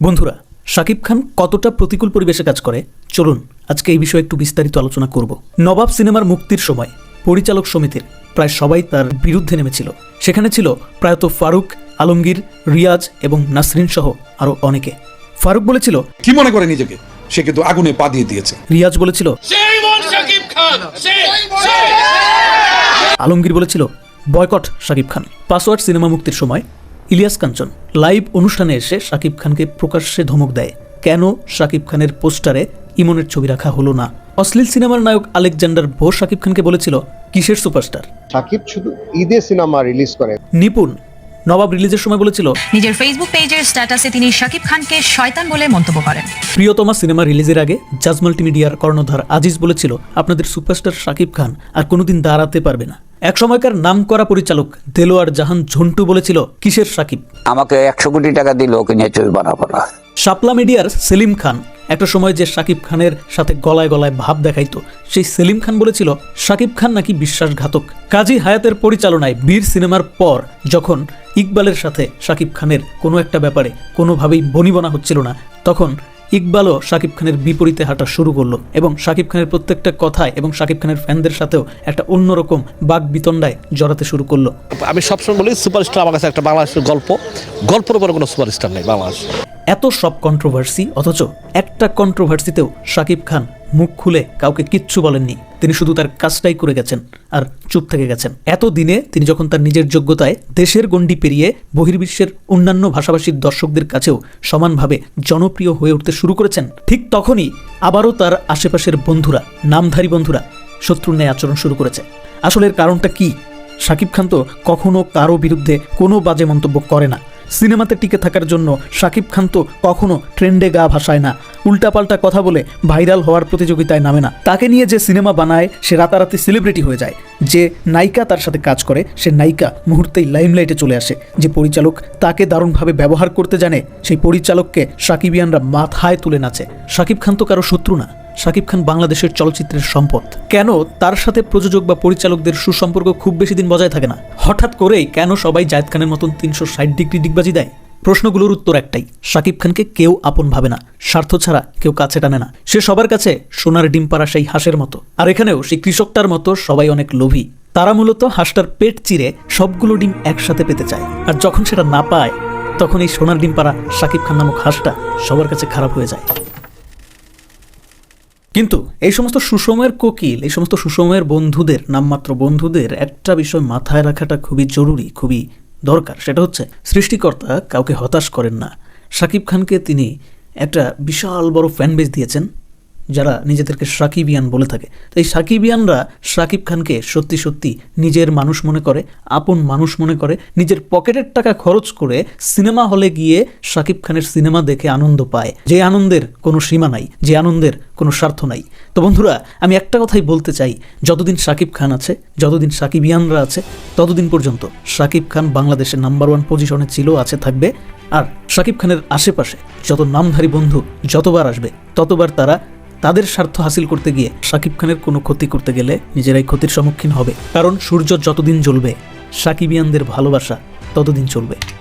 বন্ধুরা শাকিব খান কতটা প্রতিকূল পরিবেশে কাজ করে? চলুন আজকে এই বিষয়ে একটু বিস্তারিত আলোচনা করব। নবাব সিনেমার মুক্তির সময় পরিচালক সমিতির প্রায় সবাই তার বিরুদ্ধে নেমেছিল। সেখানে ছিল প্রায়ত ফারুক আলমগীর রিয়াজ এবং নাসরিন সহ আরও অনেকে। ফারুক বলেছিল কি মনে করে নিজেকে? সে কিন্তু আগুনে পা দিয়ে দিয়েছে। রিয়াজ বলেছিল! আলমগীর বলেছিল boycott Shakib Khan. Password cinema মুক্তির সময় ইলিয়াস কাঞ্চন লাইভ অনুষ্ঠানে এসে শাকিব খানকে প্রকাশ্যে ধমক দেয়। কেন শাকিব খানের পোস্টারে ইমনের ছবি রাখা হলো না? অশ্লীল সিনেমার নায়ক আলেকজান্ডার ভো শাকিব খানকে বলেছিল কিসের সুপারস্টার? শাকিব শুধু ঈদে সিনেমা রিলিজ করে। নিপুণ নবাব রিলিজের সময় বলেছিল নিজের ফেসবুক পেজের স্ট্যাটাসে তিনি শাকিব খানকে শয়তান বলে মন্তব্য করেন। প্রিয়তমা সিনেমা রিলিজের আগে জাজ মাল্টিমিডিয়ার কর্ণধার আজিজ বলেছিল আপনাদের সুপারস্টার শাকিব খান আর কোনোদিন দাঁড়াতে পারবে না। এক সময়কার নাম করা পরিচালক দেলোয়ার জাহান ঝন্টু বলেছিল কিসের শাকিব? আমাকে একশো কোটি টাকা দিল ওকে নিয়ে ছবি বানাবো না। শাপলা মিডিয়ার সেলিম খান একটা সময় যে শাকিব খানের সাথে গলায় গলায় ভাব দেখাইতো, সেই সেলিম খান বলেছিল, শাকিব খান নাকি বিশ্বাসঘাতক। কাজী হায়াতের পরিচালনায় বীর সিনেমার পর যখন ইকবালের সাথে শাকিব খানের কোনো একটা ব্যাপারে কোনোভাবেই বনিবনা হচ্ছিল না, তখন ইকবালও শাকিব খানের বিপরীতে হাঁটা শুরু করল এবং শাকিব খানের প্রত্যেকটা কথায় এবং শাকিব খানের ফ্যানদের সাথেও একটা অন্যরকম বাক বিতণ্ডায় জড়াতে শুরু করল। আমি সবসময় বলি সুপারস্টার আমার কাছে একটা বাংলাদেশের গল্প। গল্পের উপরে কোনো সুপারস্টার নেই বাংলাদেশ। এত সব কন্ট্রোভার্সি অথচ একটা কন্ট্রোভার্সিতেও শাকিব খান মুখ খুলে কাউকে কিচ্ছু বলেননি। তিনি শুধু তার কাজটাই করে গেছেন আর চুপ থেকে গেছেন। এত দিনে তিনি যখন তার নিজের যোগ্যতায় দেশের গণ্ডি পেরিয়ে বহির্বিশ্বের অন্যান্য ভাষাভাষীর দর্শকদের কাছেও সমানভাবে জনপ্রিয় হয়ে উঠতে শুরু করেছেন, ঠিক তখনই আবারও তার আশেপাশের বন্ধুরা, নামধারী বন্ধুরা শত্রুর ন্যায় আচরণ শুরু করেছে। আসলে এর কারণটা কি? শাকিব খান তো কখনো কারও বিরুদ্ধে কোনো বাজে মন্তব্য করে না। সিনেমাতে টিকে থাকার জন্য শাকিব খান তো কখনো ট্রেন্ডে গা ভাসায় না। উল্টাপাল্টা কথা বলে ভাইরাল হওয়ার প্রতিযোগিতায় নামে না। তাকে নিয়ে যে সিনেমা বানায়, সে রাতারাতি সেলিব্রিটি হয়ে যায়। যে নায়িকা তার সাথে কাজ করে, সে নায়িকা মুহূর্তেই লাইমলাইটে চলে আসে। যে পরিচালক তাকে দারুণভাবে ব্যবহার করতে জানে, সেই পরিচালককে সাকিবিয়ানরা মাথায় তুলে নাচে। শাকিব খান তো কারও শত্রু না। শাকিব খান বাংলাদেশের চলচ্চিত্রের সম্পদ। কেন তার সাথে প্রযোজক বা পরিচালকদের সুসম্পর্ক খুব বেশি দিন বজায় থাকে না? হঠাৎ করেই কেন সবাই জায়েদ খানের মতন তিনশো ষাট ডিগ্রি ডিগবাজি দেয়? প্রশ্নগুলোর উত্তর একটাই, শাকিব খানকে কেউ আপন ভাবে না। স্বার্থ ছাড়া কেউ কাছে টানে না। সে সবার কাছে সোনার ডিম পাড়া সেই হাঁসের মতো। আর এখানেও সেই কৃষকটার মতো সবাই অনেক লোভী। তারা মূলত হাঁসটার পেট চিরে সবগুলো ডিম একসাথে পেতে চায়। আর যখন সেটা না পায়, তখন এই সোনার ডিম পাড়া শাকিব খান নামক হাঁসটা সবার কাছে খারাপ হয়ে যায়। কিন্তু এই সমস্ত সুষমের কোকিল, এই সমস্ত সুষমের বন্ধুদের, নামমাত্র বন্ধুদের, একটা বিষয় মাথায় রাখাটা খুবই জরুরি, খুবই দরকার। সেটা হচ্ছে, সৃষ্টিকর্তা কাউকে হতাশ করেন না। শাকিব খানকে তিনি একটা বিশাল বড় ফ্যানবেজ দিয়েছেন। যারা নিজেদেরকে সাকিবিয়ান বলে থাকে। তো এই সাকিবিয়ানরা সাকিব খানকে সত্যি সত্যি নিজের মানুষ মনে করে, আপন মানুষ মনে করে, নিজের পকেটের টাকা খরচ করে সিনেমা হলে গিয়ে শাকিব খানের সিনেমা দেখে আনন্দ পায়। যে আনন্দের কোনো সীমা নাই, যে আনন্দের কোনো স্বার্থ নাই। তো বন্ধুরা, আমি একটা কথাই বলতে চাই। যতদিন সাকিব খান আছে, যতদিন সাকিবিয়ানরা আছে, ততদিন পর্যন্ত সাকিব খান বাংলাদেশের নাম্বার ওয়ান পজিশনে ছিল, আছে, থাকবে। আর সাকিব খানের আশেপাশে যত নামধারী বন্ধু যতবার আসবে, ততবার তারা তাদের স্বার্থ হাসিল করতে গিয়ে সাকিব খানের কোনো ক্ষতি করতে গেলে নিজেরাই ক্ষতির সম্মুখীন হবে। কারণ সূর্য যতদিন জ্বলবে সাকিবিয়ানদের ভালোবাসা ততদিন চলবে।